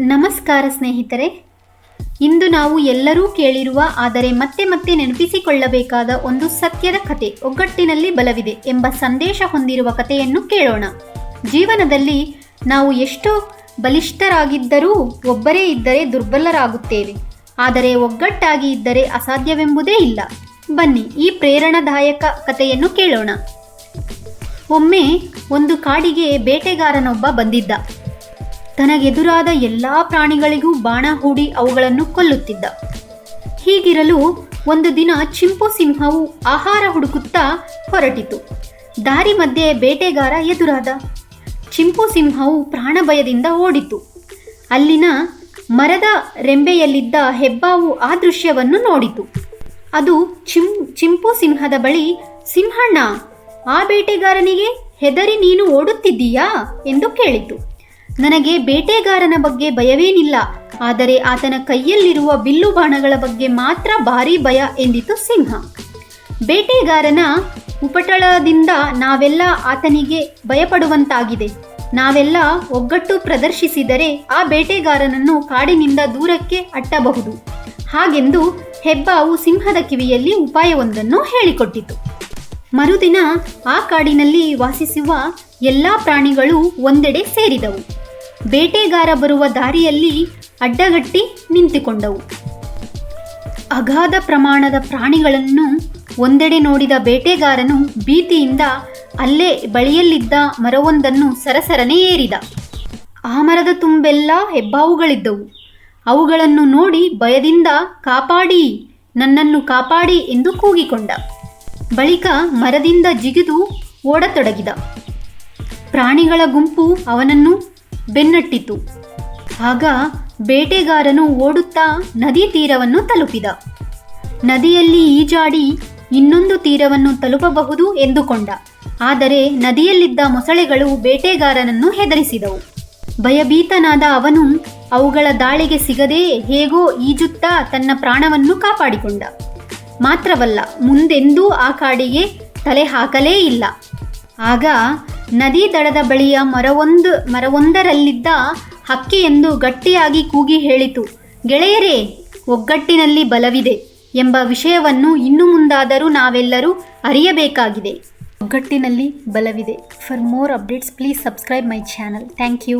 ನಮಸ್ಕಾರ ಸ್ನೇಹಿತರೆ. ಇಂದು ನಾವು ಎಲ್ಲರೂ ಕೇಳಿರುವ, ಆದರೆ ಮತ್ತೆ ಮತ್ತೆ ನೆನಪಿಸಿಕೊಳ್ಳಬೇಕಾದ ಒಂದು ಸತ್ಯದ ಕತೆ, ಒಗ್ಗಟ್ಟಿನಲ್ಲಿ ಬಲವಿದೆ ಎಂಬ ಸಂದೇಶ ಹೊಂದಿರುವ ಕಥೆಯನ್ನು ಕೇಳೋಣ. ಜೀವನದಲ್ಲಿ ನಾವು ಎಷ್ಟೋ ಬಲಿಷ್ಠರಾಗಿದ್ದರೂ ಒಬ್ಬರೇ ಇದ್ದರೆ ದುರ್ಬಲರಾಗುತ್ತೇವೆ. ಆದರೆ ಒಗ್ಗಟ್ಟಾಗಿ ಇದ್ದರೆ ಅಸಾಧ್ಯವೆಂಬುದೇ ಇಲ್ಲ. ಬನ್ನಿ ಈ ಪ್ರೇರಣಾದಾಯಕ ಕಥೆಯನ್ನು ಕೇಳೋಣ. ಒಮ್ಮೆ ಒಂದು ಕಾಡಿಗೆ ಬೇಟೆಗಾರನೊಬ್ಬ ಬಂದಿದ್ದ. ತನಗೆದುರಾದ ಎಲ್ಲ ಪ್ರಾಣಿಗಳಿಗೂ ಬಾಣ ಹೂಡಿ ಅವುಗಳನ್ನು ಕೊಲ್ಲುತ್ತಿದ್ದ. ಹೀಗಿರಲು ಒಂದು ದಿನ ಚಿಂಪು ಸಿಂಹವು ಆಹಾರ ಹುಡುಕುತ್ತಾ ಹೊರಟಿತು. ದಾರಿ ಮಧ್ಯೆ ಬೇಟೆಗಾರ ಎದುರಾದ. ಚಿಂಪು ಸಿಂಹವು ಪ್ರಾಣಭಯದಿಂದ ಓಡಿತು. ಅಲ್ಲಿನ ಮರದ ರೆಂಬೆಯಲ್ಲಿದ್ದ ಹೆಬ್ಬಾವು ಆ ದೃಶ್ಯವನ್ನು ನೋಡಿತು. ಅದು ಚಿಂ, ಚಿಂಪು ಸಿಂಹದ ಬಳಿ, ಸಿಂಹಣ್ಣ, ಆ ಬೇಟೆಗಾರನಿಗೆ ಹೆದರಿ ನೀನು ಓಡುತ್ತಿದ್ದೀಯಾ? ಎಂದು ಕೇಳಿತು. ನನಗೆ ಬೇಟೆಗಾರನ ಬಗ್ಗೆ ಭಯವೇನಿಲ್ಲ, ಆದರೆ ಆತನ ಕೈಯಲ್ಲಿರುವ ಬಿಲ್ಲು ಬಾಣಗಳ ಬಗ್ಗೆ ಮಾತ್ರ ಭಾರಿ ಭಯ ಎಂದಿತು ಸಿಂಹ. ಬೇಟೆಗಾರನ ಉಪಟಳದಿಂದ ನಾವೆಲ್ಲ ಆತನಿಗೆ ಭಯಪಡುವಂತಾಗಿದೆ. ನಾವೆಲ್ಲ ಒಗ್ಗಟ್ಟು ಪ್ರದರ್ಶಿಸಿದರೆ ಆ ಬೇಟೆಗಾರನನ್ನು ಕಾಡಿನಿಂದ ದೂರಕ್ಕೆ ಅಟ್ಟಬಹುದು. ಹಾಗೆಂದು ಹೆಬ್ಬಾವು ಸಿಂಹದ ಕಿವಿಯಲ್ಲಿ ಉಪಾಯವೊಂದನ್ನು ಹೇಳಿಕೊಟ್ಟಿತು. ಮರುದಿನ ಆ ಕಾಡಿನಲ್ಲಿ ವಾಸಿಸುವ ಎಲ್ಲ ಪ್ರಾಣಿಗಳು ಒಂದೆಡೆ ಸೇರಿದವು. ಬೇಟೆಗಾರ ಬರುವ ದಾರಿಯಲ್ಲಿ ಅಡ್ಡಗಟ್ಟಿ ನಿಂತಿಕೊಂಡವು. ಅಗಾಧ ಪ್ರಮಾಣದ ಪ್ರಾಣಿಗಳನ್ನು ಒಂದೆಡೆ ನೋಡಿದ ಬೇಟೆಗಾರನು ಭೀತಿಯಿಂದ ಅಲ್ಲೇ ಬಳಿಯಲ್ಲಿದ್ದ ಮರವೊಂದನ್ನು ಸರಸರನೆ ಏರಿದ. ಆ ಮರದ ತುಂಬೆಲ್ಲ ಹೆಬ್ಬಾವುಗಳಿದ್ದವು. ಅವುಗಳನ್ನು ನೋಡಿ ಭಯದಿಂದ ಕಾಪಾಡಿ, ನನ್ನನ್ನು ಕಾಪಾಡಿ ಎಂದು ಕೂಗಿಕೊಂಡ. ಬಳಿಕ ಮರದಿಂದ ಜಿಗಿದು ಓಡತೊಡಗಿದ. ಪ್ರಾಣಿಗಳ ಗುಂಪು ಅವನನ್ನು ಬೆನ್ನಟ್ಟಿತು. ಆಗ ಬೇಟೆಗಾರನು ಓಡುತ್ತಾ ನದಿ ತೀರವನ್ನು ತಲುಪಿದ. ನದಿಯಲ್ಲಿ ಈಜಾಡಿ ಇನ್ನೊಂದು ತೀರವನ್ನು ತಲುಪಬಹುದು ಎಂದುಕೊಂಡ. ಆದರೆ ನದಿಯಲ್ಲಿದ್ದ ಮೊಸಳೆಗಳು ಬೇಟೆಗಾರನನ್ನು ಹೆದರಿಸಿದವು. ಭಯಭೀತನಾದ ಅವನು ಅವುಗಳ ದಾಳಿಗೆ ಸಿಗದೆ ಹೇಗೋ ಈಜುತ್ತಾ ತನ್ನ ಪ್ರಾಣವನ್ನು ಕಾಪಾಡಿಕೊಂಡ. ಮಾತ್ರವಲ್ಲ, ಮುಂದೆಂದೂ ಆ ಕಾಡಿಗೆ ತಲೆ ಹಾಕಲೇ ಇಲ್ಲ. ಆಗ ನದಿ ದಡದ ಬಳಿಯ ಮರವೊಂದು, ಮರವೊಂದರಲ್ಲಿದ್ದ ಹಕ್ಕಿಯೆಂದು ಗಟ್ಟಿಯಾಗಿ ಕೂಗಿ ಹೇಳಿತು. ಗೆಳೆಯರೇ, ಒಗ್ಗಟ್ಟಿನಲ್ಲಿ ಬಲವಿದೆ ಎಂಬ ವಿಷಯವನ್ನು ಇನ್ನು ಮುಂದಾದರೂ ನಾವೆಲ್ಲರೂ ಅರಿಯಬೇಕಾಗಿದೆ. ಒಗ್ಗಟ್ಟಿನಲ್ಲಿ ಬಲವಿದೆ. For more updates please subscribe my channel thank you